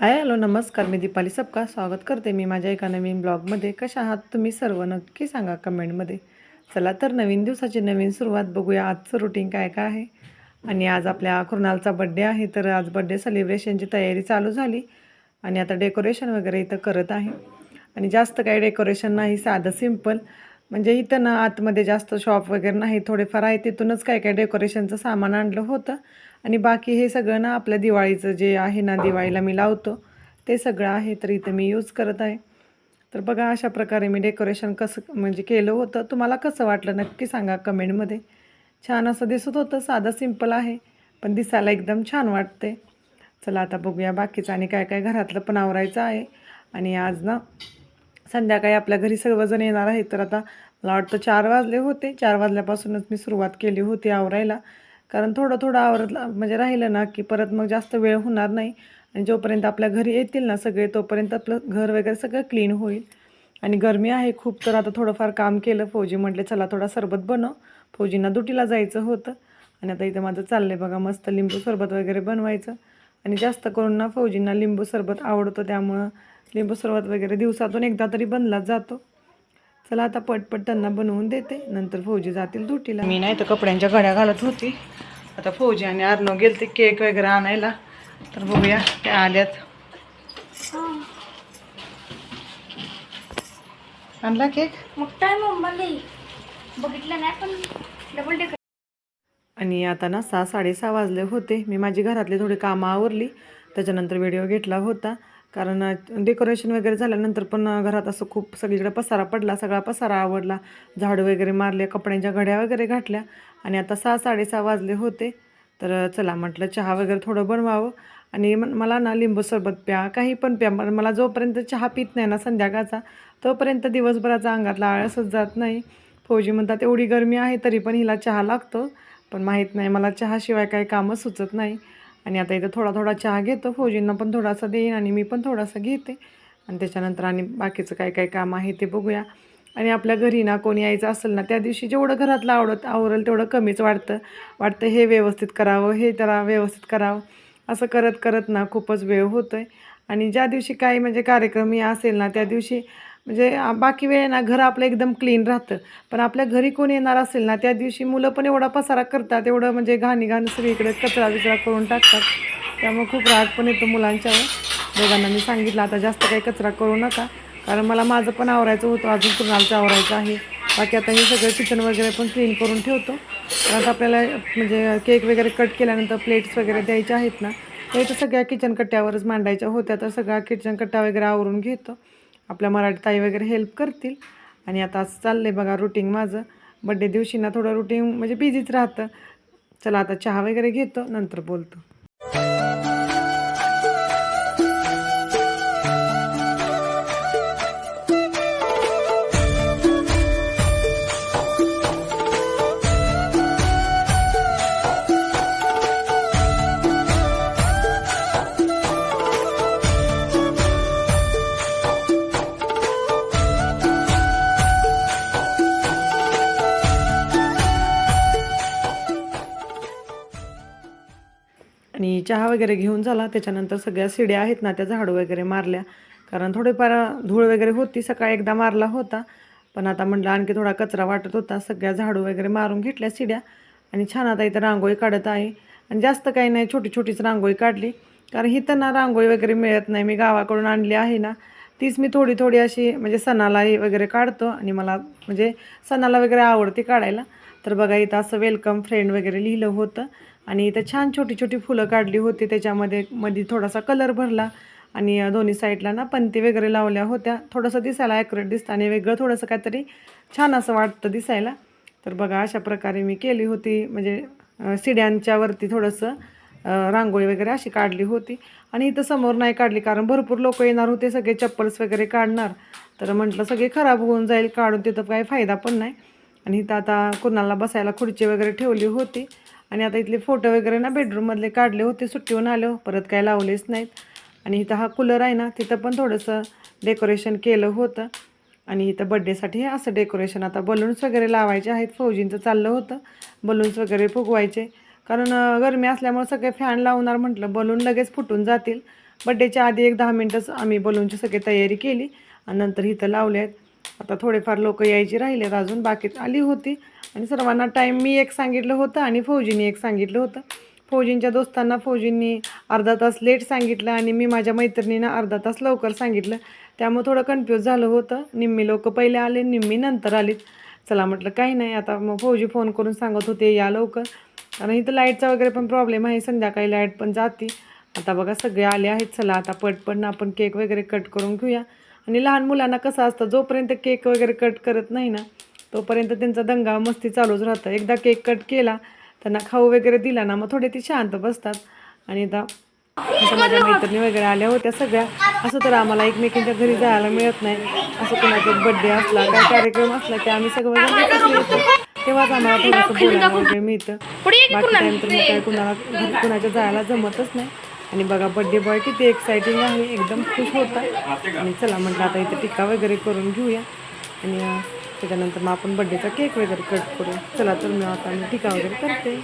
Hi hello नमस्कार मी दीपाली सबका स्वागत करते मी माझ्या एका नवीन ब्लॉगमध्ये. कशा आहात तुम्ही सर्व? नक्की सांगा कमेंटमध्ये. चला तर नवीन दिवसाची नवीन सुरुवात बघूया. आजचं रुटीन काय काय आहे? आणि आज आपल्या कृणालचा बड्डे आहे तर आज बड्डे सेलिब्रेशनची तयारी चालू झाली. आणि आता डेकोरेशन वगैरे इथं करत आहे. आणि जास्त काही डेकोरेशन नाही साधं सिंपल म्हणजे इथं ना आतमध्ये जास्त शॉप वगैरे नाही थोडेफार आहे तिथूनच काय काय डेकोरेशनचं सामान आणलं होतं. आणि बाकी हे सगळं ना आपलं दिवाळीचं जे आहे ना दिवाळीला मी लावतो. ते सगळं आहे तर इथं मी यूज करत आहे. तर बघा अशा प्रकारे मी डेकोरेशन कसं म्हणजे केलं होतं. तुम्हाला कसं वाटलं नक्की सांगा कमेंटमध्ये. छान असं दिसत होतं साधं सिंपल आहे पण दिसायला एकदम छान वाटते चला आता बघूया बाकीचं आणि काय काय घरातलं पण आवरायचं आहे. आणि आज ना संध्याकाळी आपल्या घरी सर्वजण येणार आहेत. तर आता मला वाटतं चार वाजले होते. चार वाजल्यापासूनच मी सुरुवात केली होती आवरायला. कारण थोडं थोडं आवरत म्हणजे राहिलं ना की परत मग जास्त वेळ होणार नाही. आणि जोपर्यंत आपल्या घरी येतील ना सगळे तोपर्यंत आपलं घर वगैरे सगळं क्लीन होईल. आणि गरमी आहे खूप तर आता थोडंफार काम केलं. फौजी म्हटले चला थोडा सरबत बनव. फौजींना दुटीला जायचं होतं. आणि आता इथं माझं चाललं आहे बघा मस्त लिंबू सरबत वगैरे बनवायचं. आणि जास्त करून ना फौजींना लिंबू सरबत आवडतं. त्यामुळं लिंबू सरबत वगैरे दिवसातून एकदा तरी बनलाच जातो. चला आता पटपट त्यांना बनवून देते. नंतर फौजी जातील दुटीला मी नाही तर कपड्यांच्या घड्या घालत होती. आता फौजी आणि अर्नो गेलते केक वगैरे आणायला. तर बघूया त्या आल्यात. आणला केक? बघितलं नाही पण डबल आणि आता ना सहा साडेसहा वाजले होते. मी माझी घरातली थोडी कामं आवरली. त्याच्यानंतर व्हिडिओ घेतला होता. कारण डेकोरेशन वगैरे झाल्यानंतर पण घरात असं खूप सगळीकडे पसारा पडला सगळा पसारा आवडला. झाडं वगैरे मारले कपड्यांच्या घड्या वगैरे घातल्या आणि आता सहा साडेसहा वाजले होते. तर चला म्हटलं चहा वगैरे थोडं बनवावं. आणि मला ना लिंबू सरबत प्या काही पण प्या. मला मला जोपर्यंत चहा पित नाही ना संध्याकाळचा तोपर्यंत दिवसभराचा अंगातला आळसच जात नाही. फौजी म्हणतात एवढी गरमी आहे तरी पण हिला चहा लागतो. पण माहीत नाही मला चहाशिवाय काही कामं सुचत नाही. आणि आता इथं थोडा थोडा चहा घेतो फौजींना पण थोडासा देईन आणि मी पण थोडासा घेते. आणि त्याच्यानंतर आणि बाकीचं काय काय काम आहे ते बघूया. आणि आपल्या घरी ना कोणी यायचं असेल ना त्या दिवशी जेवढं घरातलं आवडत आवरेल तेवढं कमीच वाटतं. वाटतं हे व्यवस्थित करावं हे त्याला व्यवस्थित करावं. असं करत करत ना खूपच वेळ होतो आहे आणि ज्या दिवशी काही म्हणजे कार्यक्रम असेल ना त्या दिवशी म्हणजे बाकी वेळ ना घर आपलं एकदम क्लीन राहतं. पण आपल्या घरी कोण येणार असेल ना त्या दिवशी मुलं पण एवढा पसारा करतात एवढं म्हणजे घाणी घाण सगळीकडे कचरा बिचरा करून टाकतात. त्यामुळे खूप राग पण येतो मुलांच्यावर. दोघांना मी सांगितलं आता जास्त काही कचरा करू नका. कारण मला माझं पण आवरायचं होतं अजून कुणालचं आवरायचं आहे. बाकी आता हे सगळं किचन वगैरे पण क्लीन करून ठेवतो. आता आपल्याला म्हणजे केक वगैरे कट केल्यानंतर प्लेट्स वगैरे द्यायच्या आहेत ना ते तर सगळ्या किचन कट्ट्यावरच मांडायच्या होत्या तर सगळ्या किचन कट्टा वगैरे आवरून घेतो. आपल्या मराठी ताई वगैरे हेल्प करतील. आणि आता असं चाललं आहे बघा रुटीन माझं. बड्डे दिवशी ना थोडं रुटीन म्हणजे बिझीच राहतं. चला आता चहा वगैरे घेतो नंतर बोलतो. चहा वगैरे घेऊन झाला. त्याच्यानंतर सगळ्या शिड्या आहेत ना त्या झाडू वगैरे मारल्या. कारण थोडेफार धूळ वगैरे होती सकाळी एकदा मारला होता. पण आता म्हटलं आणखी थोडा कचरा वाटत होता. सगळ्या झाडू वगैरे मारून घेतल्या शिड्या. आणि छान आता इथं रांगोळी काढत आहे. आणि जास्त काही नाही छोटी छोटीच रांगोळी काढली. कारण इथं ना रांगोळी वगैरे मिळत नाही. मी गावाकडून आणली आहे ना तीच मी थोडी थोडी अशी म्हणजे सणालाही वगैरे काढतो. आणि मला म्हणजे सणाला वगैरे आवडते काढायला. तर बघा इथं असं वेलकम फ्रेंड वगैरे लिहिलं होतं. आणि इथं छान छोटी छोटी फुलं काढली होती. त्याच्यामध्ये मध्ये थोडासा कलर भरला आणि दोन्ही साईडला ना पंती वगैरे लावल्या होत्या. थोडंसं दिसायला ॲक्युरेट दिसतं आणि वेगळं थोडंसं काहीतरी छान असं वाटतं दिसायला. तर बघा अशा प्रकारे मी केली होती. म्हणजे सिड्यांच्या वरती थोडंसं रांगोळी वगैरे अशी काढली होती. आणि इथं समोर नाही काढली कारण भरपूर लोक येणार होते. सगळे चप्पल्स वगैरे काढणार. तर म्हटलं सगळे खराब होऊन जाईल. काढून तिथं काही फायदा पण नाही. आणि इथं आता कुणाला बसायला खुर्ची वगैरे ठेवली होती. आणि आता इथले फोटो वगैरे ना बेडरूममधले काढले होते सुट्टीहून आलो परत काय लावलेच नाहीत. आणि इथं हा कूलर आहे ना तिथं पण थोडंसं डेकोरेशन केलं होतं. आणि इथं बड्डेसाठी हे असं डेकोरेशन आता बलून्स वगैरे लावायचे आहेत फौजींचं चाललं होतं बलून्स वगैरे फुगवायचे. कारण गरमी असल्यामुळे सगळे फॅन लावणार म्हटलं बलून लगेच फुटून जातील. बड्डेच्या आधी एक दहा मिनटंच आम्ही बलूनची सगळी तयारी केली आणि नंतर इथं लावले आहेत. आता थोडेफार लोक यायची राहिलेत अजून बाकी आली होती. आणि सर्वांना टाईम मी एक सांगितलं होतं आणि फौजीने एक सांगितलं होतं. फौजींच्या दोस्तांना फौजींनी अर्धा तास लेट सांगितलं आणि मी माझ्या मैत्रिणींना अर्धा तास लवकर सांगितलं. त्यामुळे थोडं कन्फ्यूज झालं होतं. निम्मी लोक पहिले आले निम्मी नंतर आलीत. चला म्हटलं काही नाही. आता मग फौजी फोन करून सांगत होते या लवकर. कारण इथं लाईटचा वगैरे पण प्रॉब्लेम आहे. संध्याकाळी लाइट पण जाते. आता बघा सगळे आले आहेत. चला आता पटपण आपण केक वगैरे कट करून घेऊया. आणि लहान मुलांना कसं असतं जोपर्यंत केक वगैरे कट करत नाही ना तोपर्यंत त्यांचा दंगा मस्ती चालूच राहतं. एकदा केक कट केला त्यांना खाऊ वगैरे दिला ना मग थोडे ती शांत बसतात. आणि आता माझ्या मैत्रिणी वगैरे आल्या होत्या सगळ्या. असं तर आम्हाला एकमेकींच्या घरी जायला मिळत नाही. असं कुणाचा बड्डे असला काय कार्यक्रम असला की आम्ही सगळं येतो तेव्हाच आम्हाला थोडंसं बोलायला वगैरे मिळतं. बाकी टाईम तर मग काय कुणाला कुणाच्या जायला जमतच नाही. आणि बघा बड्डे बॉय किती एक्साइटिंग आहे एकदम खुश होता आणि चला म्हटलं आता इथे टिका वगैरे करून घेऊया. आणि त्याच्यानंतर मग आपण बड्डेचा केक वगैरे कट करू. चला तर मी आता मी टिका वगैरे करते.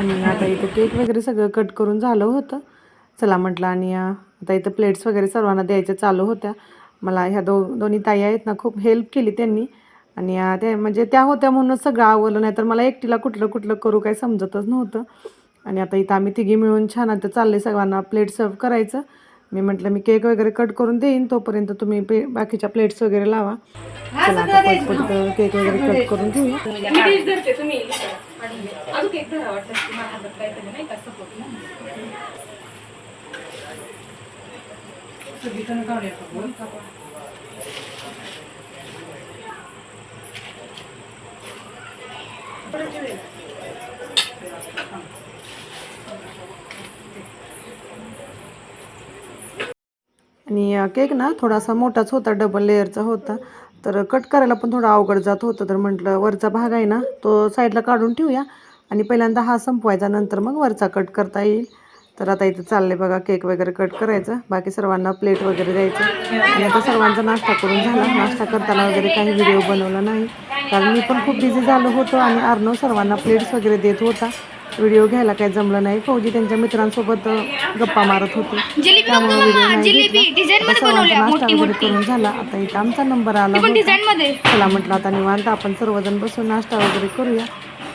आणि आता इथं केक वगैरे सगळं कट करून झालं होतं. चला म्हटलं आणि आता इथं प्लेट्स वगैरे सर्वांना द्यायच्या चालू होत्या. मला ह्या दो दोन्ही ताई आहेत ना खूप हेल्प केली त्यांनी. आणि त्या म्हणजे त्या होत्या म्हणूनच सगळं आवडलं नाही तर मला एकटीला कुठलं कुठलं करू काही समजतच नव्हतं. आणि आता इथं आम्ही तिघी मिळून छान आता चालले सगळ्यांना प्लेट सर्व करायचं. मी म्हटलं मी केक वगैरे कट करून देईन तोपर्यंत तुम्ही पे बाकीच्या प्लेट्स वगैरे लावा. चला आता पटपट केक वगैरे कट करून घेऊया आणि अं, केक ना थोडासा मोठाच होता डबल लेअरचा होता. तर कट करायला पण थोडं अवघड जात होतं तर म्हटलं वरचा भाग आहे ना तो साईडला काढून ठेवूया. आणि पहिल्यांदा हा संपवायचा नंतर मग वरचा कट करता येईल. तर आता इथं चाललंय बघा केक वगैरे कट करायचा. बाकी सर्वांना प्लेट वगैरे द्यायचं. आणि आता सर्वांचा नाश्ता करून झाला. नाश्ता करताना वगैरे काही व्हिडिओ बनवला नाही. कारण मी पण खूप बिझी झालो होतो आणि अर्णव सर्वांना प्लेट्स वगैरे देत होता. व्हिडिओ घ्यायला काही जमलं नाही. फौजी त्यांच्या मित्रांसोबत गप्पा मारत होते. त्यामुळे व्हिडिओ नाही घेतला. सर्वांचा नाश्ता वगैरे करून झाला. आता इथं आमचा नंबर आला होता. चला म्हटलं आता निवांत आपण सर्वजण बसून नाश्ता वगैरे करूया.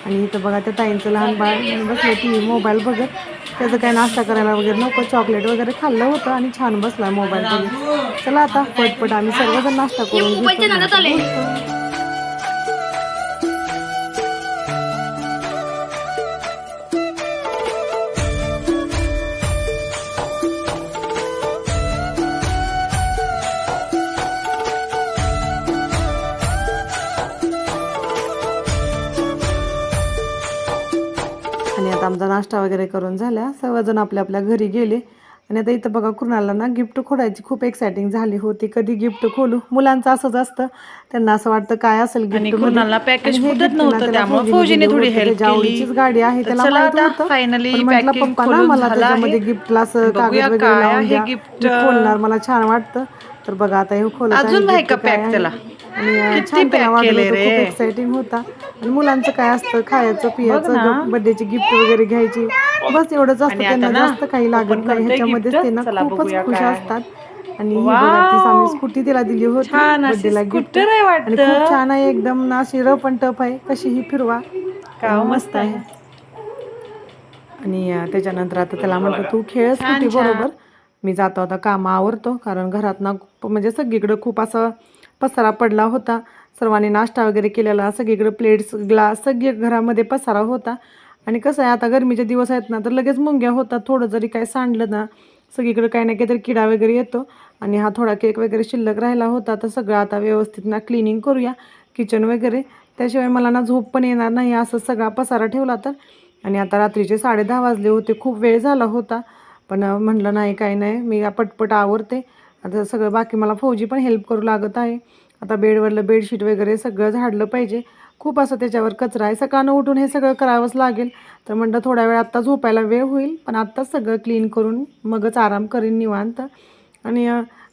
आणि इथं बघा त्या ताईंचं लहान बाळ बसलं टी मोबाईल बघत त्याचं काय नाश्ता करायला वगैरे नको. चॉकलेट वगैरे खाल्लं होतं आणि छान बसला मोबाईल चला आता पटपट आम्ही सर्वजण नाश्ता करून. घेतो. आता आमचा नाश्ता वगैरे करून झाला सर्वजण आपल्या आपल्या घरी गेले आणि आता इथं बघा कुणाला ना गिफ्ट खोडायची खूप एक्साइटिंग झाली होती कधी गिफ्ट खोलू मुलांचं असंच असतं त्यांना असं वाटतं काय असेल गिफ्ट कुणाला फुटत नव्हतं, त्यामुळे फौजीने थोडी help केली. गाडी आहे त्याला माहिती होतं. म्हटलं पप्पा ना मला त्याच्यामध्ये. गिफ्टला असं कागद वगैरे लावून. मी खोलणार मला छान वाटतं तर बघा आता हे खोलत अजून आहे का आहे. त्याला? आणि छान त्याला वाटलं होतं, खूप? एक्साइटिंग होता. आणि मुलांचं काय असतं खायचं. पियाचं बर्थडेची गिफ्ट वगैरे घ्यायची. बस एवढंच असतं त्यांना जास्त काही लागत नाही. ह्याच्यामध्येच. ते ना खूपच खुश. असतात. आणि ही बघा आम्ही स्कूटी तिला दिली होती आहे आणि वाटतं. खूप छान आहे एकदम ना अशी रफ आणि टफ आहे. कशीही फिरवा. का मस्त आहे. आणि अं, त्याच्यानंतर आता त्याला म्हटलं तू खेळ स्कूटी बरोबर. मी जातो आता कामं आवरतो कारण घरात ना खूप- म्हणजे सगळीकडे खूप असा पसारा पडला होता. सर्वांनी नाश्ता वगैरे केलेला सगळीकडे प्लेट्स ग्लास सगळे घरामध्ये पसारा होता. आणि कसं आहे आता गरमीचे दिवस आहेत ना तर लगेच मुंग्या होतात. थोडं जरी काय सांडलं ना सगळीकडे काही ना काहीतरी किडा वगैरे येतो. आणि हा थोडा केक वगैरे शिल्लक राहिला होता. तर सगळं आता व्यवस्थित ना क्लिनिंग करूया किचन वगैरे. त्याशिवाय मला ना झोप पण येणार नाही. असं सगळा पसारा ठेवला तर. आणि आता रात्रीचे साडे दहा वाजले होते. खूप वेळ झाला होता. पण म्हणलं नाही काही नाही. मी पटपट आवरते. आता सगळं बाकी मला फौजी पण हेल्प करू लागत आहे. आता बेडवरलं बेडशीट वगैरे सगळं झाडलं पाहिजे. खूप असं त्याच्यावर कचरा आहे. सकाळनं उठून हे सगळं करावंच लागेल. तर म्हणलं थोड्या वेळ आत्ता झोपायला वेळ होईल. पण आत्ताच सगळं क्लीन करून मगच आराम करीन निवांत. आणि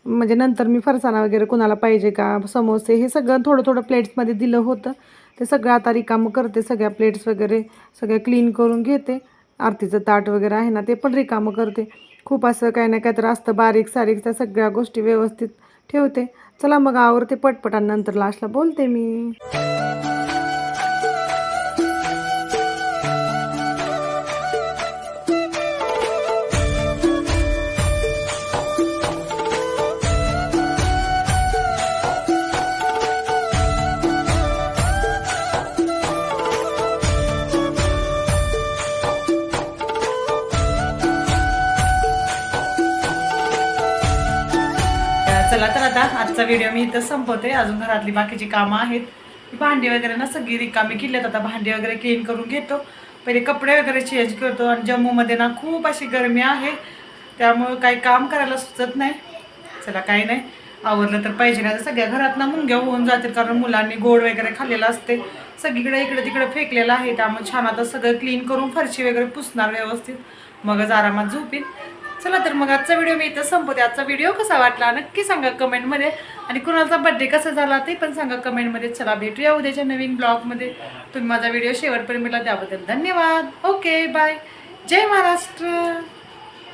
म्हणजे नंतर मी फरसाणा वगैरे कोणाला पाहिजे का समोसे हे सगळं थोडं थोडं प्लेट्समध्ये दिलं होतं. ते सगळं आता रिकामं करते. सगळ्या प्लेट्स वगैरे सगळं क्लीन करून घेते. आरतीचं ताट वगैरे आहे ना ते पण रिकामं करते. खूप असं काही ना काही तर असतं बारीक सारीक त्या सगळ्या गोष्टी व्यवस्थित ठेवते. चला मग आवरते पटपट आणि नंतर लास्टला बोलते मी. चला तर आता आजचा व्हिडिओ मी इथं संपवते अजून घरातली बाकीची कामं आहेत. भांडी वगैरे ना सगळी रिकामी केली आता भांडी वगैरे क्लीन करून घेतो. पहिले कपडे वगैरे चेंज करतो. आणि जम्मूमध्ये ना खूप अशी गरमी आहे. त्यामुळं काही काम करायला सुचत नाही. चला काही नाही. आवरलं तर पाहिजे. नाही सगळ्या घरात ना मुंग्या होऊन जातील. कारण मुलांनी गोड वगैरे खाल्लेलं असते. सगळीकडे इकडे तिकडे फेकलेलं आहे. त्यामुळे छान आता सगळं क्लीन करून फरशी वगैरे पुसणार व्यवस्थित. मगच आरामात झोपीन. चला तर मग आजचा व्हिडिओ मी इथं संपवते. आजचा व्हिडिओ कसा वाटला नक्की सांगा कमेंटमध्ये आणि कुणाचा बड्डे कसा झाला ते पण सांगा कमेंटमध्ये चला भेटूया उद्याच्या नवीन ब्लॉगमध्ये तुम्ही माझा व्हिडिओ शेवटपर्यंत मला त्याबद्दल धन्यवाद. ओके बाय जय महाराष्ट्र.